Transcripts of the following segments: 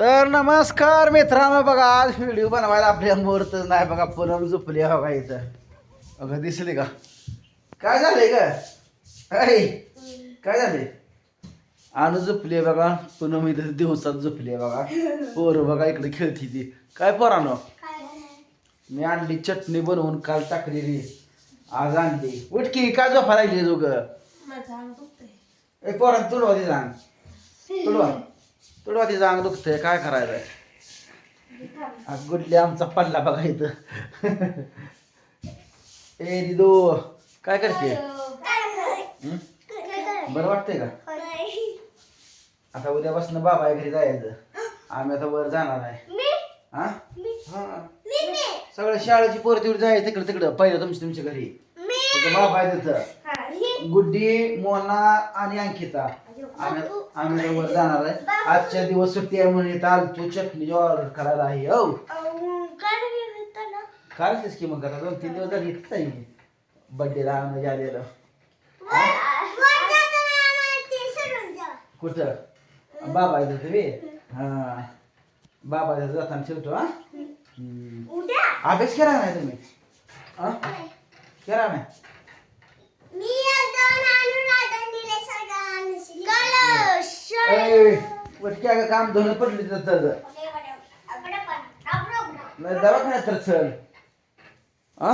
तर नमस्कार मित्रांनो बघा आज व्हिडिओ बनवायला आपल्या मुहूर्त नाही. बघा पूनम झोपली बघा इथं. बघा दिसली का? काय झालंय का अरे काय झालंय? आणू झोपली बघा. पूनम इथं दिवसात झोपली बघा. पोरं बघा इकडे खेळती ती. काय पोरानो? मी आणली चटणी बनवून काल टाकलेली. आज आणली. उठकी काय झोपा लागली दोघ ए पोरान तुडवा ती जांग तुडवा. तुडवा ती जांग दुखतंय काय करायचंय आज गुडली आमचा पडला बघा इथं. ए दिदो काय करते? बरं वाटतंय का? आता उद्यापासून बाबा आहे घरी जायचं. आम्ही आता वर जाणार आहे. हा? हा. सगळं शाळेची पोरं तेवढी जायचं तिकडे तिकडं. पहिलं तुमच्या तुमच्या घरी. तिथं बाबा आहे तिथं. गुड्डी मोना आणि अंकिता. आम्ही आम्ही जाणार आहे. आजच्या दिवस सुट्टी आहे म्हणून इथं आलतो चटणी ऑर्डर करायला आहे हो. कालच की मग आता दोन तीन दिवस झाली इथंच आहे बड्डेला आम्ही आलेलं. कुठं? बाबा तिथं बे. हा. बाबा जाताना ठेवतो हा. अभ्यास केला नाही तुम्ही? हा? केला नाही? ए, वटकी काम धुणं पडली तर तर नाही दवाखान्यात तर चल. हा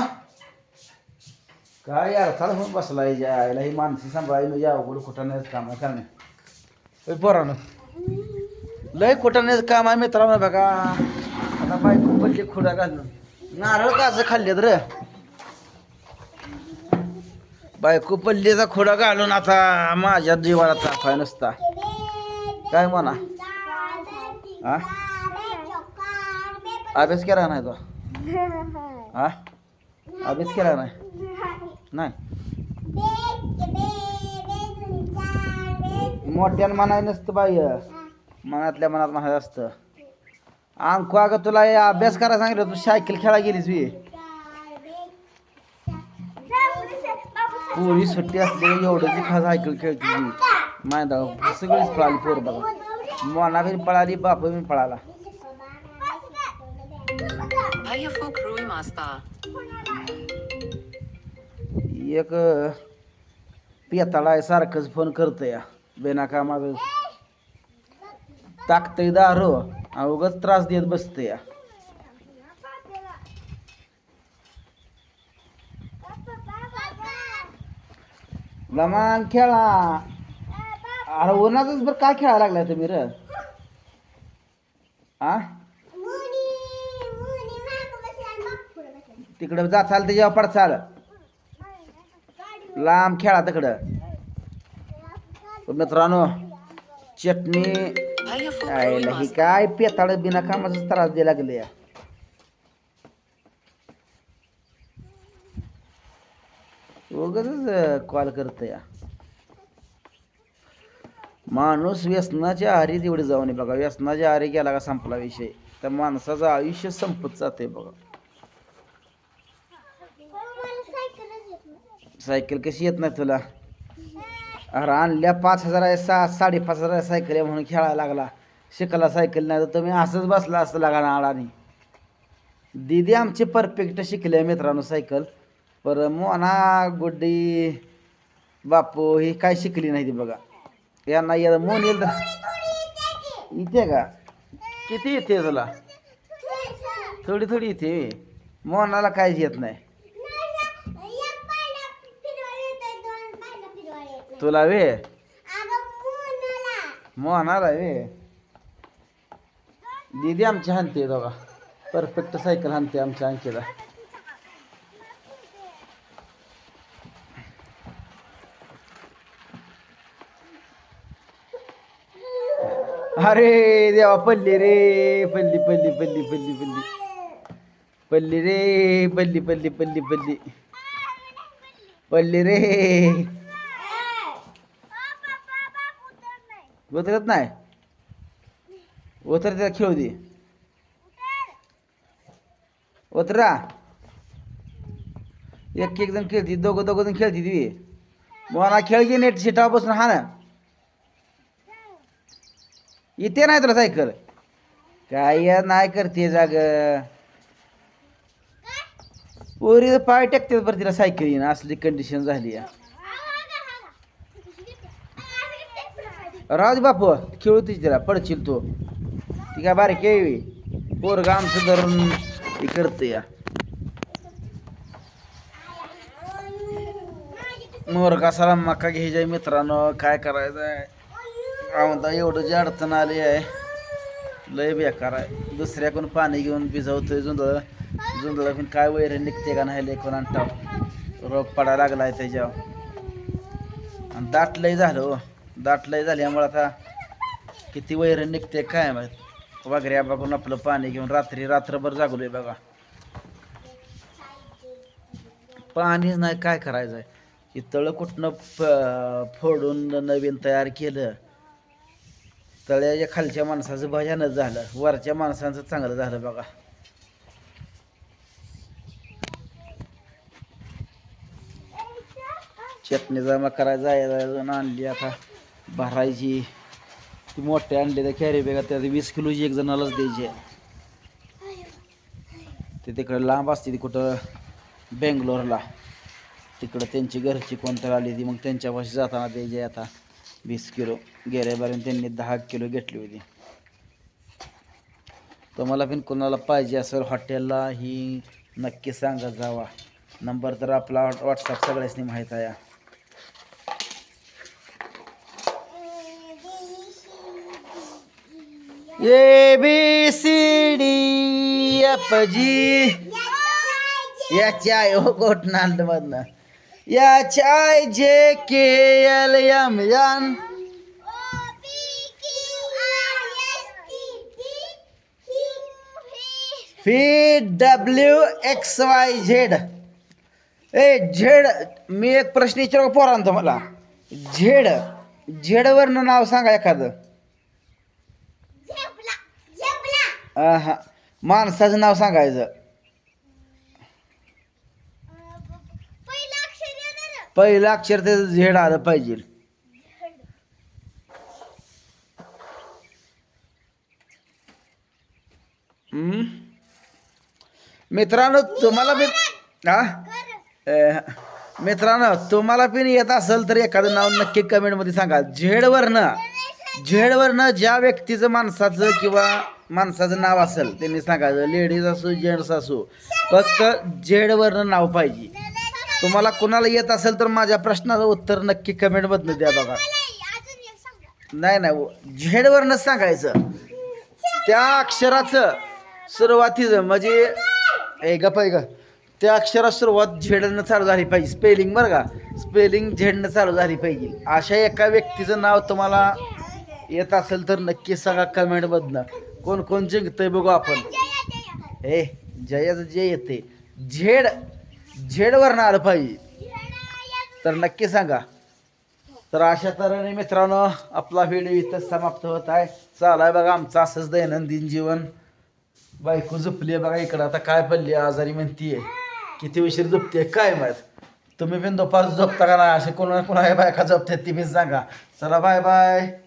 काय यार चला म्हणून बसला यायला ही माणसं सांभाळायला म्हणजे अवघड कुठं नाही काम आहे करणे पोरानं. लय कुठं नाही काम आहे मित्रांनो बघा. आता बायको पडली खुडा घालून. नारळ काचं खाल्लेत रे. बायको पल्लीचा खोडा घालून आता माझ्या जीवाला ताप नसता. काय म्हणा? हा? अभ्यास केला नाही तो? हा? अभ्यास केला नाही? नाही. मोठ्यानं म्हणाय नसतं बाई. मनातल्या मनात म्हणायचं असतं. अंकू अगं तुला अभ्यास करायला सांगितलं तू सायकल खेळा गेलीस बी. पोरी सुट्टी असते एवढं खा सायकल खेळते. ती माहिती सगळीच पळाली पोर बघा मोना बी पळाली बाप बी पळाला. एक पेताळा आहे सारखंच फोन करतं या बेनाकामाग टाकतंय दारू उगाच त्रास देत बसतं या लमान खेळा अरे उन्हातच बरं काय खेळायला लागलाय तुम्ही र? आ? तिकडं जाचाल त्याच्यावर पडचाल लांब खेळा तिकडं. मित्रांनो चटणी ही. काय पेताळ बिना कामाचा त्रास द्यायला लागले उगाच कॉल करत या. माणूस व्यसनाच्या आहारी तेवढे जाऊ नये बघा. व्यसनाच्या आहारी गेला का संपला विषय. तर माणसाचं आयुष्य संपत जाते बघा. सायकल कशी येत नाही तुला? अरे आणल्या पाच हजार आहे सहा साडेपाच हजार सायकल आहे म्हणून खेळायला लागला. शिकायला सायकल नाही तर तुम्ही असंच बसला असं लागा नाळाने दिदी आमची परफेक्ट शिकले मित्रांनो सायकल. पर मोना गुड्डी बापू ही काय शिकली नाही ती बघा. यांना या मोन येईल तर इथे का? किती येते तुला? थोडी थोडी येते. मोनाला काहीच येत नाही. तुला वे? मोहनाला वे. दीदी आमची हानते बघा. परफेक्ट सायकल हानते आमच्या अंकीला अरे देवा पल्ली रे पल्ली पल्ली पल्ली पल्ली पल्ली. पल्ली रे पल्ली पल्ली पल्ली पल्ली. पल्ली रे. उतरत नाही? उतर त्याला खेळू दे? उतरा. एक एक जण खेळती दोघं दोघं जण खेळती ती. मला खेळ घे नेट सीटावर बसून हा ना इथे नाही तुला सायकल. काय या नाही करते जाग. पोरी पाय टाकते बरं तिला सायकलीनं असली कंडिशन झाली या. राज बापू खेळू तिला पडशील तू. ती काय बारीक येवी पोरग आमचं धरून हे करते या. मोर कसाला मका घ्यायचा मित्रांनो काय करायचं आहे एवढं जी अडचण आली आहे लय बेकार आहे. दुसऱ्याकडून पाणी घेऊन भिजवतोय जुंदळ जुंदळ पण काय वैर निघते का नाही लेखून आणता रोग पडायला लागलाय त्याच्यावर. आणि दाट झालं हो. दाट झाल्यामुळं आता किती वैर निघते काय माहीत. वगैरे बघून आपलं पाणी घेऊन रात्री रात्रभर जागलोय बघा. पाणीच नाही काय करायचं आहे की तळं कुठनं फ- फोडून नवीन तयार केलं. तळ्याच्या खालच्या माणसाचं भजनच झालं. वरच्या माणसांचं चांगलं झालं बघा. चटणी जमा करायला अजून आणली आता. भरायची. ती मोठे आणले तर कॅरी बॅगा त्या वीस किलोची एक जणालाच द्यायची आहे. ते तिकडे लांब असते ती कुठं? बेंगलोरला. तिकडं त्यांची घरची कोणतरी आली ती मग त्यांच्यापाशी जाताना द्यायची आता. वीस किलो गेल्यापर्यंत त्यांनी दहा किलो घेतली होती. तुम्हाला पण कोणाला पाहिजे असेल हॉटेलला ही नक्की सांगत जावा. नंबर तर आपला व्हॉट्सअप सगळ्यांनी माहीत आहे. A B C D F G याची आय हो गोटनांड मधनं याची I J K L M N. P W X Y Z A Z मी एक प्रश्न विचारू पोरान तुम्हाला. झेड झेडवरनं नाव सांगा एखादं. हा माणसाचं नाव सांगायचं. पहिलं अक्षर त्याचं झेड आलं पाहिजे. मित्रांनो तुम्हाला बी हा मित्रांनो तुम्हाला पण येत असेल तर एखादं नाव नक्की कमेंटमध्ये सांगा. झेडवरनं झेडवरनं ज्या व्यक्तीचं माणसाचं किंवा माणसाचं नाव असेल त्यांनी सांगायचं लेडीज असो जेंट्स असो फक्त झेडवरनं नाव पाहिजे. तुम्हाला कुणाला येत असेल तर माझ्या प्रश्नाचं उत्तर नक्की कमेंटमधनं द्या बघा. नाही नाही झेडवरनं सांगायचं. त्या अक्षराचं सुरुवातीचं म्हणजे ए गप ग. त्या अक्षरात सुरुवात झेडनं चालू झाली पाहिजे. स्पेलिंग बरं का? स्पेलिंग झेडनं चालू झाली पाहिजे. अशा एका व्यक्तीचं नाव तुम्हाला येत असेल तर नक्की सांगा कमेंटमधनं कोण कोण जिंकतंय बघू आपण. ए जयाचं जे येते. झेड झेडवरनं आलं पाहिजे. तर नक्की सांगा. तर अशा तऱ्हेने मित्रांनो आपला व्हिडिओ इथं समाप्त होत आहे. चालाय बघा आमचं असंच दैनंदिन जीवन. बायको झोपली आहे बघा इकडं. आता काय पडली आजारी म्हणतीये. किती उशीर झोपते काय माहीत. तुम्ही पण दुपार झोपता का ना असे कोणा कोणा बायका झोपतात ती पण सांगा. चला बाय बाय